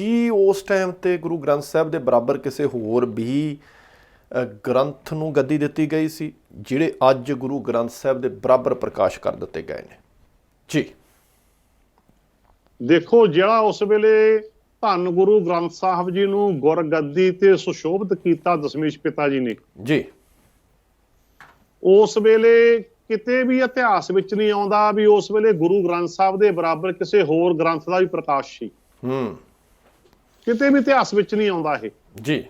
ਕੀ ਉਸ ਟਾਈਮ ਤੇ ਗੁਰੂ ਗ੍ਰੰਥ ਸਾਹਿਬ ਦੇ ਬਰਾਬਰ ਕਿਸੇ ਹੋਰ ਵੀ ਗ੍ਰੰਥ ਨੂੰ ਗੱਦੀ ਦਿੱਤੀ ਗਈ ਸੀ ਜਿਹੜੇ ਅੱਜ ਗੁਰੂ ਗ੍ਰੰਥ ਸਾਹਿਬ ਦੇ ਬਰਾਬਰ ਪ੍ਰਕਾਸ਼ ਕਰ ਦਿੱਤੇ ਗਏ ਨੇ? ਜੀ। ਦੇਖੋ ਜਿਹੜਾ ਉਸ ਵੇਲੇ ਧੰਨ ਗੁਰੂ ਗ੍ਰੰਥ ਸਾਹਿਬ ਜੀ ਨੂੰ ਗੁਰਗੱਦੀ ਤੇ ਸੁਸ਼ੋਭਿਤ ਕੀਤਾ ਦਸ਼ਮੇਸ਼ ਪਿਤਾ ਜੀ ਨੇ ਜੀ। ਉਸ ਵੇਲੇ ਕਿਤੇ ਵੀ ਇਤਿਹਾਸ ਵਿੱਚ ਨਹੀਂ ਆਉਂਦਾ ਵੀ ਉਸ ਵੇਲੇ ਗੁਰੂ ਗ੍ਰੰਥ ਸਾਹਿਬ ਦੇ ਬਰਾਬਰ ਕਿਸੇ ਹੋਰ ਗ੍ਰੰਥ ਦਾ ਵੀ ਪ੍ਰਕਾਸ਼ ਸੀ। ਹੂੰ। ਕਿਤੇ ਵੀ ਇਤਿਹਾਸ ਵਿੱਚ ਨਹੀਂ ਆਉਂਦਾ ਇਹ। ਜੀ।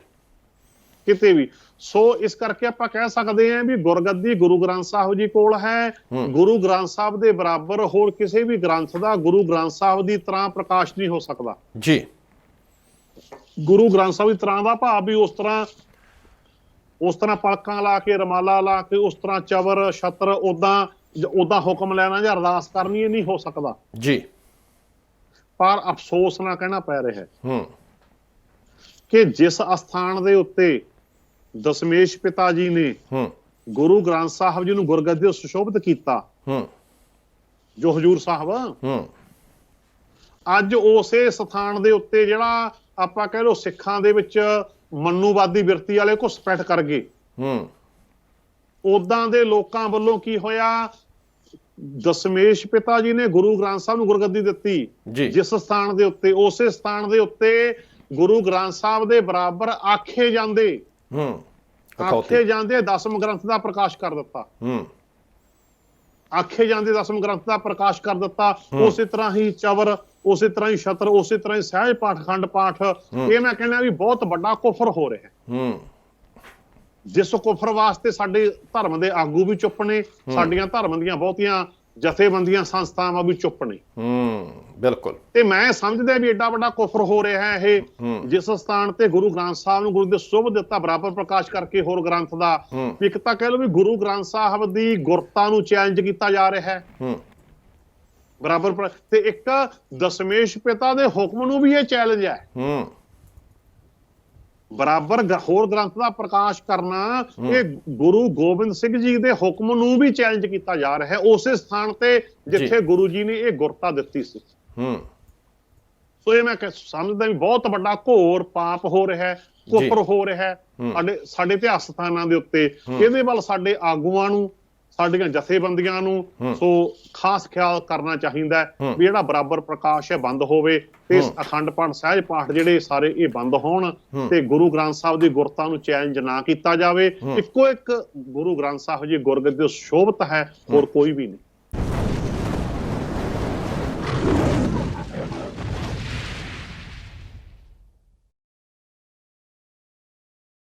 ਕਿਤੇ ਵੀ। ਸੋ ਇਸ ਕਰਕੇ ਆਪਾਂ ਕਹਿ ਸਕਦੇ ਹਾਂ ਵੀ ਗੁਰਗੱਦੀ ਗੁਰੂ ਗ੍ਰੰਥ ਸਾਹਿਬ ਜੀ ਕੋਲ ਹੈ। ਗੁਰੂ ਗ੍ਰੰਥ ਸਾਹਿਬ ਦੇ ਬਰਾਬਰ ਹੋਰ ਕਿਸੇ ਵੀ ਗ੍ਰੰਥ ਦਾ ਗੁਰੂ ਗ੍ਰੰਥ ਸਾਹਿਬ ਦੀ ਤਰ੍ਹਾਂ ਪ੍ਰਕਾਸ਼ ਨਹੀਂ ਹੋ ਸਕਦਾ। ਜੀ। ਗੁਰੂ ਗ੍ਰੰਥ ਸਾਹਿਬ ਦੀ ਤਰ੍ਹਾਂ ਦਾ ਭਾਵ ਵੀ ਉਸ ਤਰ੍ਹਾਂ ਉਸ ਤਰ੍ਹਾਂ ਪਲਕਾਂ ਲਾ ਕੇ ਰਮਾਲਾ ਲਾ ਕੇ ਉਸ ਤਰ੍ਹਾਂ ਚਵਰ ਛਤਰ ਉਦਾਂ ਉਦਾਂ ਹੁਕਮ ਲੈਣਾ ਜਾਂ ਅਰਦਾਸ ਕਰਨੀ ਇਹ ਨਹੀਂ ਹੋ ਸਕਦਾ। ਜੀ। ਪਰ ਅਫਸੋਸ ਨਾ ਕਹਿਣਾ ਪੈ ਰਿਹਾ ਹੈ। ਹੂੰ। ਕਿ ਜਿਸ ਅਸਥਾਨ ਦੇ ਉੱਤੇ ਦਸ਼ਮੇਸ਼ ਪਿਤਾ ਜੀ ਨੇ ਹੂੰ। ਗੁਰੂ ਗ੍ਰੰਥ ਸਾਹਿਬ ਜੀ ਨੂੰ ਗੁਰਗੱਦੀ ਸੁਸ਼ੋਭਿਤ ਕੀਤਾ ਹੂੰ। ਜੋ ਹਜੂਰ ਸਾਹਿਬ। ਹੂੰ। ਅੱਜ ਉਸੇ ਸਥਾਨ ਦੇ ਉੱਤੇ ਜਿਹੜਾ ਆਪਾਂ ਕਹਿ ਲਓ ਸਿੱਖਾਂ ਦੇ ਵਿੱਚ ਮੰਨੂਵਾਦੀ ਬਿਰਤੀ ਵਾਲੇ ਘੁਸਪੈਠ ਕਰ ਗਏ। ਹੂੰ। ਉਦਾਂ ਦੇ ਲੋਕਾਂ ਵੱਲੋਂ ਕੀ ਹੋਇਆ? ਦਸ਼ਮੇਸ਼ ਪਿਤਾ ਜੀ ਨੇ ਗੁਰੂ ਗ੍ਰੰਥ ਸਾਹਿਬ ਨੂੰ ਗੁਰਗੱਦੀ ਦਿੱਤੀ। ਜਿਸ ਸਥਾਨ ਦੇ ਉੱਤੇ ਉਸੇ ਸਥਾਨ ਦੇ ਉੱਤੇ ਗੁਰੂ ਗ੍ਰੰਥ ਸਾਹਿਬ ਦੇ ਬਰਾਬਰ ਆਖੇ ਜਾਂਦੇ। ਹੂੰ ਆਖੇ ਜਾਂਦੇ ਦਸਮ ਗ੍ਰੰਥ ਦਾ ਪ੍ਰਕਾਸ਼ ਕਰ ਦਿੱਤਾ। ਹੂੰ। ਆਖੇ ਜਾਂਦੇ ਦਸਮ ਗ੍ਰੰਥ ਦਾ ਪ੍ਰਕਾਸ਼ ਕਰ ਦਿੱਤਾ। ਉਸੇ ਤਰ੍ਹਾਂ ਹੀ ਚਵਰ ਉਸੇ ਤਰ੍ਹਾਂ ਹੀ ਛਤਰ ਉਸੇ ਤਰ੍ਹਾਂ ਹੀ ਸਹਿਜ ਪਾਠ ਖੰਡ ਪਾਠ। ਇਹ ਮੈਂ ਕਹਿੰਦਾ ਵੀ ਬਹੁਤ ਵੱਡਾ ਕੁਫਰ ਹੋ ਰਿਹਾ ਹੈ। ਹੂੰ। ਜਿਸ ਕੁਫਰ ਵਾਸਤੇ ਸਾਡੇ ਧਰਮ ਦੇ ਆਗੂ ਵੀ ਚੁੱਪ ਨੇ ਸਾਡੀਆਂ ਧਰਮ ਦੀਆਂ ਬਹੁਤੀਆਂ ਜਥੇਬੰਦੀਆਂ ਸੰਸਥਾਵਾਂ ਵੀ ਚੁੱਪ ਨੇ। ਹੂੰ ਬਿਲਕੁਲ। ਤੇ ਮੈਂ ਸਮਝਦਾ ਵੀ ਐਡਾ ਵੱਡਾ ਕੁਫਰ ਹੋ ਰਿਹਾ ਹੈ ਇਹ। ਜਿਸ ਸਥਾਨ ਤੇ ਗੁਰੂ ਗ੍ਰੰਥ ਸਾਹਿਬ ਨੂੰ ਗੁਰੂ ਦੇ ਸ਼ੁਭ ਦਿੱਤਾ ਬਰਾਬਰ ਪ੍ਰਕਾਸ਼ ਕਰਕੇ ਹੋਰ ਗ੍ਰੰਥ ਦਾ। ਇੱਕ ਤਾਂ ਕਹਿ ਲਓ ਵੀ ਗੁਰੂ ਗ੍ਰੰਥ ਸਾਹਿਬ ਦੀ ਗੁਰਤਾ ਨੂੰ ਚੈਲੰਜ ਕੀਤਾ ਜਾ ਰਿਹਾ ਹੈ। ਹੂੰ। ਬਰਾਬਰ ਤੇ ਇੱਕ ਦਸ਼ਮੇਸ਼ ਪਿਤਾ ਦੇ ਹੁਕਮ ਨੂੰ ਵੀ ਇਹ ਚੈਲੰਜ ਹੈ। ਹੂੰ। ਬਰਾਬਰ ਹੋਰ ਗ੍ਰੰਥ ਦਾ ਪ੍ਰਕਾਸ਼ ਕਰਨਾ ਇਹ ਗੁਰੂ ਗੋਬਿੰਦ ਸਿੰਘ ਜੀ ਦੇ ਹੁਕਮ ਨੂੰ ਵੀ ਚੈਲੰਜ ਕੀਤਾ ਜਾ ਰਿਹਾ ਹੈ। ਉਸੇ ਸਥਾਨ ਤੇ ਜਿੱਥੇ ਗੁਰੂ ਜੀ ਨੇ ਇਹ ਗੁਰਤਾ ਦਿੱਤੀ ਸੀ। ਹੂੰ। ਸੋ ਇਹ ਮੈਂ ਸਮਝਦਾ ਵੀ ਬਹੁਤ ਵੱਡਾ ਘੋਰ ਪਾਪ ਹੋ ਰਿਹਾ ਹੈ ਕੁਫਰ ਹੋ ਰਿਹਾ ਹੂੰ। ਸਾਡੇ ਸਾਡੇ ਇਤਿਹਾਸ ਸਥਾਨਾਂ ਦੇ ਉੱਤੇ ਇਹਦੇ ਵੱਲ ਸਾਡੇ ਆਗੂਆਂ ਨੂੰ ਸਾਡੀਆਂ ਜਥੇਬੰਦੀਆਂ ਨੂੰ। ਸੋ ਖਾਸ ਖਿਆਲ ਕਰਨਾ ਚਾਹੀਦਾ। ਵੀ ਜਿਹੜਾ ਬਰਾਬਰ ਪ੍ਰਕਾਸ਼ ਹੈ ਬੰਦ ਹੋਵੇ ਤੇ ਅਖੰਡ ਪਾਠ ਸਹਿਜ ਪਾਠ ਜਿਹੜੇ ਸਾਰੇ ਇਹ ਬੰਦ ਹੋਣ। ਤੇ ਗੁਰੂ ਗ੍ਰੰਥ ਸਾਹਿਬ ਦੀ ਗੁਰਤਾ ਨੂੰ ਚੈਲੰਜ ਨਾ ਕੀਤਾ ਜਾਵੇ। ਇੱਕੋ ਇੱਕ ਗੁਰੂ ਗ੍ਰੰਥ ਸਾਹਿਬ ਜੀ ਗੁਰਗੱਦੀ ਸ਼ੋਭਤ ਹੈ ਹੋਰ ਕੋਈ ਵੀ ਨਹੀਂ